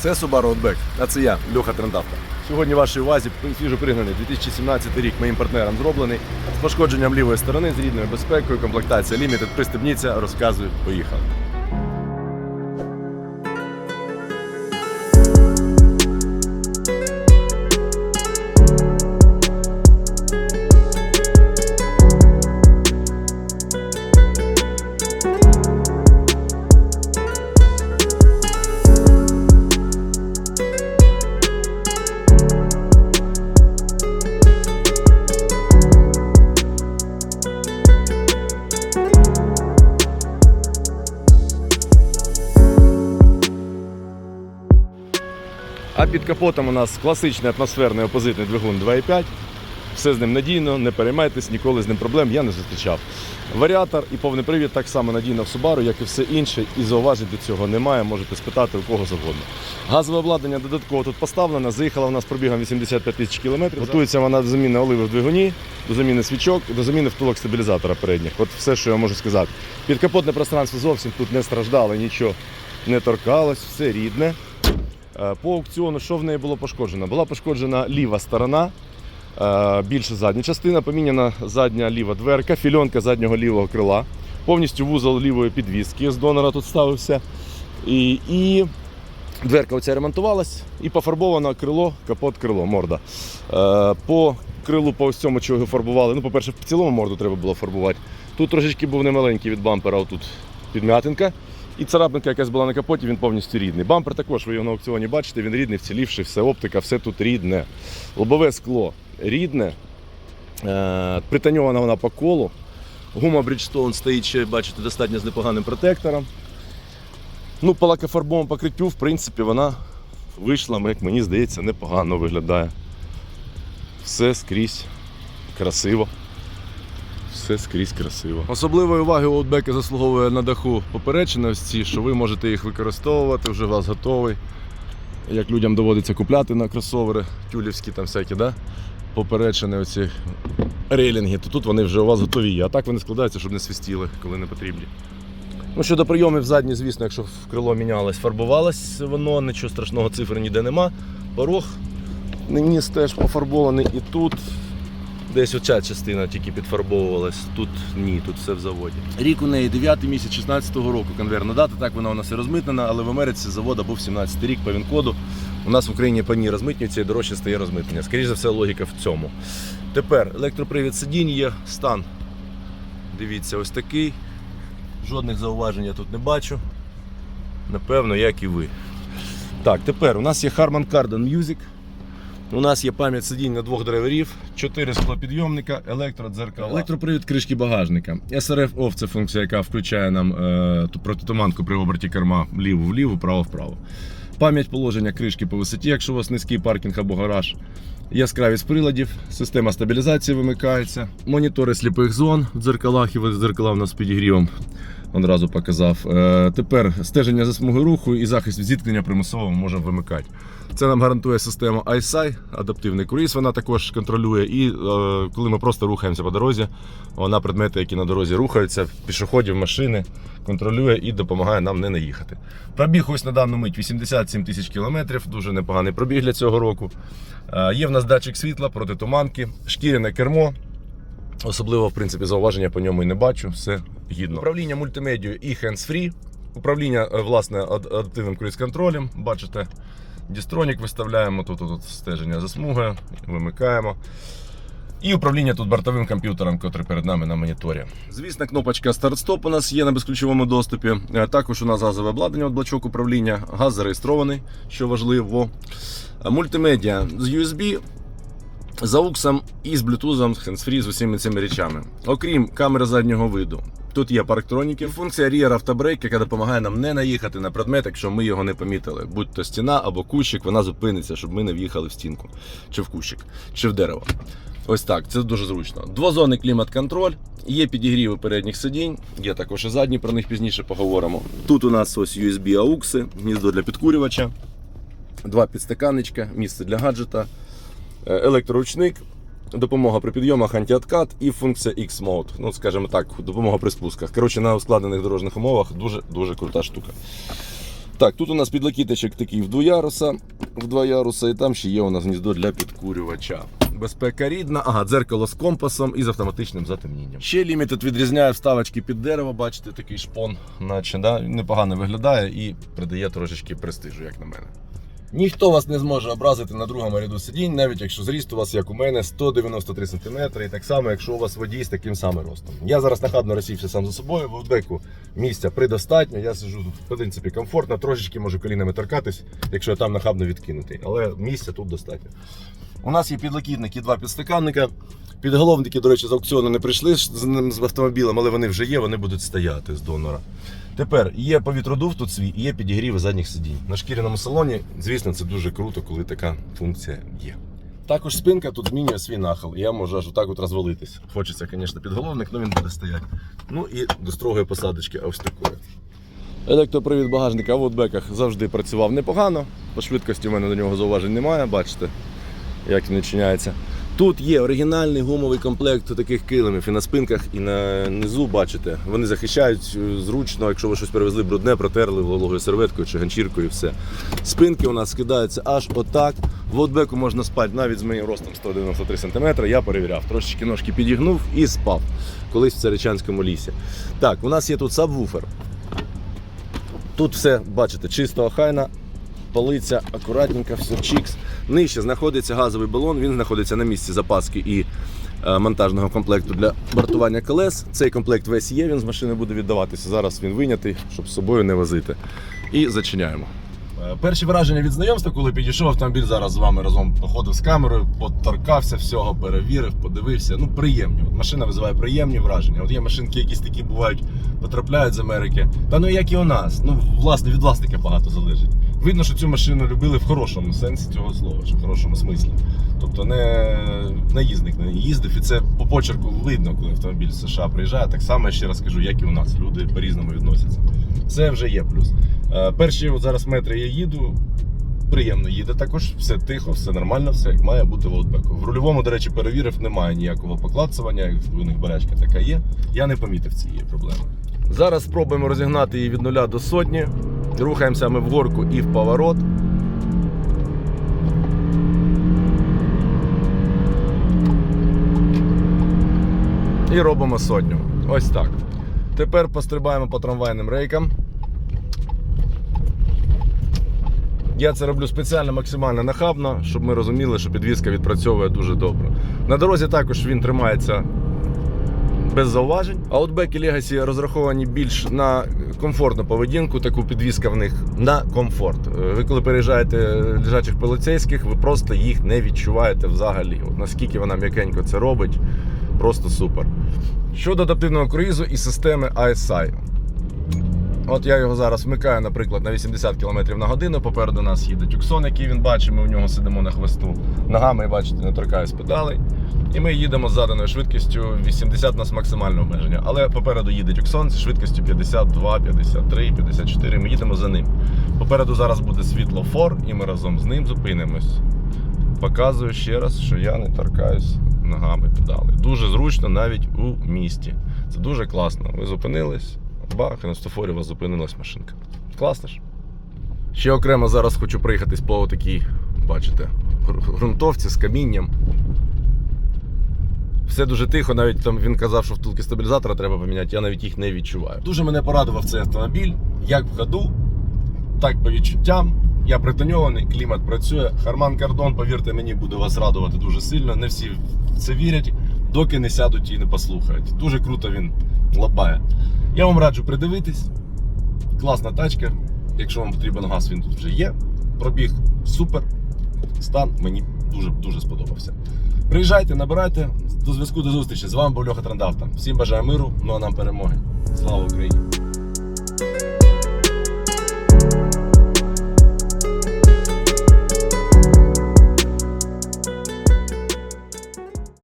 Це Subaru Outback, а це я, Льоха Трендавка. Сьогодні в вашій увазі свіжо пригнаний 2017 рік моїм партнером зроблений з пошкодженням лівої сторони, з рідною безпекою, комплектація Limited. Пристебніться, розказую, поїхали. А під капотом у нас класичний атмосферний опозитний двигун 2.5. Все з ним надійно, не переймайтесь, ніколи з ним проблем я не зустрічав. Варіатор і повний привід так само надійно в Subaru, як і все інше, і зауважень до цього немає, можете спитати у кого завгодно. Газове обладнання додатково тут поставлено, заїхала у нас пробігом 85 тисяч кілометрів. Готується вона до заміни оливи в двигуні, до заміни свічок до заміни втулок стабілізатора передніх. От все, що я можу сказати. Підкапотне пространство зовсім тут не страждало, нічого не торкалось, все рідне. Е, По аукціону, що в неї було пошкоджено? Була пошкоджена ліва сторона, е, більше задня частина, поміняна задня ліва дверка, фільонка заднього лівого крила, повністю вузол лівої підвіски з донора тут ставився. І, і дверка оця ремонтувалась і пофарбовано крило, капот, крило, морда. Е, По крилу, по ось цьому, чого фарбували. Ну, по-перше, в цілому морду треба було фарбувати. Тут трошечки був немаленький від бампера, отут підм'ятинка. І царапинка, якась була на капоті, він повністю рідний. Бампер також, ви його на аукціоні бачите, він рідний, вцілівший, все оптика, все тут рідне. Лобове скло рідне, е, пританьована вона по колу. Гума Bridgestone стоїть ще, бачите, достатньо з непоганим протектором. Ну, по лакофарбовому покриттю, в принципі, вона вийшла, як мені здається, непогано виглядає. Все скрізь красиво. Все скрізь красиво. Особливої уваги у заслуговує на даху поперечини ось що ви можете їх використовувати, вже у вас готовий. Як людям доводиться купляти на кросовери, тюлівські там всякі, да? поперечини оці рейлінги, то тут вони вже у вас готові. А так вони складаються, щоб не свистіли, коли не потрібні. Ну, щодо прийомів задні, звісно, якщо крило мінялось, фарбувалось воно, нічого страшного, цифр ніде нема. Порог низ теж пофарбований і тут. Десь оця частина тільки підфарбовувалась, тут ні, тут все в заводі. Рік у неї 9 місяць 16-го року конвейерна дата, так вона у нас і розмитнена, але в Америці завода був 17-й рік по він-коду. У нас в Україні по ній розмитнюється і дорожче стає розмитнення. Скоріше за все, логіка в цьому. Тепер електропривід сидінь є, стан. Дивіться, ось такий. Жодних зауважень я тут не бачу. Напевно, як і ви. Так, тепер у нас є Harman Kardon Music. У нас є пам'ять сидінь на двох драйверів, 4 склопідйомника, електродзеркала. Електропривід кришки багажника. SRF OFF – це функція, яка включає нам е, ту протитуманку при оберті керма вліво-вліво, право-вправо. Пам'ять положення кришки по висоті, якщо у вас низький паркінг або гараж. Яскравість приладів, система стабілізації вимикається, монітори сліпих зон в дзеркалах і дзеркала у нас з підігрівом. Одразу показав. Е, тепер стеження за смугою руху і захист зіткнення примусово можемо вимикати. Це нам гарантує система ISI, адаптивний круїз. Вона також контролює. І е, коли ми просто рухаємося по дорозі, вона предмети, які на дорозі рухаються, пішоходів, машини, контролює і допомагає нам не наїхати. Пробіг ось на дану мить 87 тисяч кілометрів, дуже непоганий пробіг для цього року. Е, є в нас датчик світла, протитуманки, шкіряне кермо. Особливо, в принципі, зауваження по ньому і не бачу. Все гідно. Управління мультимедією і hands-free. Управління е, власне адаптивним круїз-контролем. Бачите, дістронік виставляємо, тут, тут стеження за смугою, вимикаємо. І управління тут бортовим комп'ютером, який перед нами на моніторі. Звісно, кнопочка старт-стоп у нас є на безключовому доступі. Е, Також у нас газове обладнання, от блочок управління. Газ зареєстрований, що важливо. Е, Мультимедіа з USB, з AUX і з Bluetooth, hands-free, з усіма цими речами. Окрім камери заднього виду. Тут є парктроніки, функція Rear Автобрейк, яка допомагає нам не наїхати на предмет, якщо ми його не помітили. Будь то стіна або кущик, вона зупиниться, щоб ми не в'їхали в стінку, чи в кущик, чи в дерево. Ось так, це дуже зручно. Двозонний клімат-контроль, є підігріви передніх сидінь, є також і задні, про них пізніше поговоримо. Тут у нас ось USB AUX, гніздо для підкурювача, два підстаканничка, місце для гаджета, е, електроручник, допомога при підйомах, антиоткат і функція X-Mode. Ну, скажімо так, допомога при спусках. Коротше, на ускладнених дорожніх умовах дуже дуже крута штука. Так, тут у нас підлокітничок такий в два яруса, в два яруса, і там ще є у нас гніздо для підкурювача. Безпека рідна, ага, дзеркало з компасом і з автоматичним затемнінням. Ще лімітед відрізняє вставочки під дерево, бачите, такий шпон, наче да, непогано виглядає і придає трошечки престижу, як на мене. Ніхто вас не зможе образити на другому ряду сидінь, навіть якщо зріст у вас, як у мене, 193 см, і так само, якщо у вас водій з таким самим ростом. Я зараз нахабно розсівся сам за собою, в аутбеку місця предостатньо, я сиджу тут, в принципі, комфортно, трошечки можу колінами торкатись, якщо я там нахабно відкинутий, але місця тут достатньо. У нас є підлокітники, два підстаканника. Підголовники, до речі, з аукціону не прийшли з з з автомобілем, але вони вже є, вони будуть стояти з донора. Тепер є повітродув тут свій і є підігрів задніх сидінь. На шкіряному салоні, звісно, це дуже круто, коли така функція є. Також спинка тут змінює свій нахил. Я можу аж отак от розвалитись. Хочеться, звісно, підголовник, але він буде стояти. Ну і до строгої посадочки ось такої. Електропривід багажника в аутбеках завжди працював непогано. По швидкості в мене до нього зауважень немає, бачите, як він відчиняється. Тут є оригінальний гумовий комплект таких килимів і на спинках, і на низу, бачите, вони захищають е, зручно, якщо ви щось перевезли брудне, протерли вологою серветкою чи ганчіркою, і все. Спинки у нас скидаються аж отак. В аутбеку можна спати навіть з моїм ростом 193 см. Я перевіряв, трошечки ножки підігнув і спав колись в Царичанському лісі. Так, у нас є тут сабвуфер. Тут все, бачите, чисто охайна, полиця, акуратненько, все чікс. Нижче знаходиться газовий балон, він знаходиться на місці запаски і е, монтажного комплекту для бортування колес. Цей комплект весь є, він з машини буде віддаватися. Зараз він вийнятий, щоб з собою не возити. І зачиняємо. Е, Перші враження від знайомства, коли підійшов автомобіль, зараз з вами разом походив з камерою, поторкався всього, перевірив, подивився. Ну, приємні. От машина визиває приємні враження. От є машинки, якісь такі бувають, потрапляють з Америки. Та ну як і у нас. Ну, власне, від власника багато залежить. Видно, що цю машину любили в хорошому сенсі цього слова, чи в хорошому смислі. Тобто не наїзник на ній їздив, і це по почерку видно, коли автомобіль з США приїжджає. Так само я ще раз кажу, як і у нас. Люди по-різному відносяться. Це вже є плюс. Е, Перші от зараз метри я їду. Приємно їде також, все тихо, все нормально, все як має бути в аутбеку. В рульовому, до речі, перевірив, немає ніякого поклацування, як у них беречка така є. Я не помітив цієї проблеми. Зараз спробуємо розігнати її від нуля до сотні. Рухаємося ми в горку і в поворот. І робимо сотню. Ось так. Тепер пострибаємо по трамвайним рейкам. Я це роблю спеціально максимально нахабно, щоб ми розуміли, що підвізка відпрацьовує дуже добре. На дорозі також він тримається без зауважень. Outback і Legacy розраховані більш на комфортну поведінку, таку підвізка в них на комфорт. Е, Ви коли переїжджаєте лежачих поліцейських, ви просто їх не відчуваєте взагалі. От наскільки вона м'якенько це робить, просто супер. Щодо адаптивного круїзу і системи ISI. От я його зараз вмикаю, наприклад, на 80 км на годину. Попереду нас їде тюксон, який він бачить, ми в нього сидимо на хвосту. Ногами, бачите, не торкаюсь педалей. І ми їдемо з заданою швидкістю 80 у нас максимальне обмеження. Але попереду їде тюксон зі швидкістю 52, 53, 54. Ми їдемо за ним. Попереду зараз буде світло фор, і ми разом з ним зупинимось. Показую ще раз, що я не торкаюсь ногами педалей. Дуже зручно навіть у місті. Це дуже класно. Ви зупинились, бах, і на стофорі у вас зупинилась машинка. Класно ж. Ще окремо зараз хочу проїхатись по такій, бачите, гру- ґрунтовці з камінням. Все дуже тихо, навіть там він казав, що втулки стабілізатора треба поміняти, я навіть їх не відчуваю. Дуже мене порадував цей автомобіль, як в ходу, так по відчуттям. Я притоньований, клімат працює. Харман Кардон, повірте мені, буде вас радувати дуже сильно. Не всі в це вірять, доки не сядуть і не послухають. Дуже круто він лабає. Я вам раджу придивитись. Класна тачка. Якщо вам потрібен газ, він тут вже є. Пробіг супер. Стан мені дуже дуже сподобався. Приїжджайте, набирайте. До зв'язку до зустрічі. З вами був Льоха Трандавта. Всім бажаю миру, ну а нам перемоги. Слава Україні!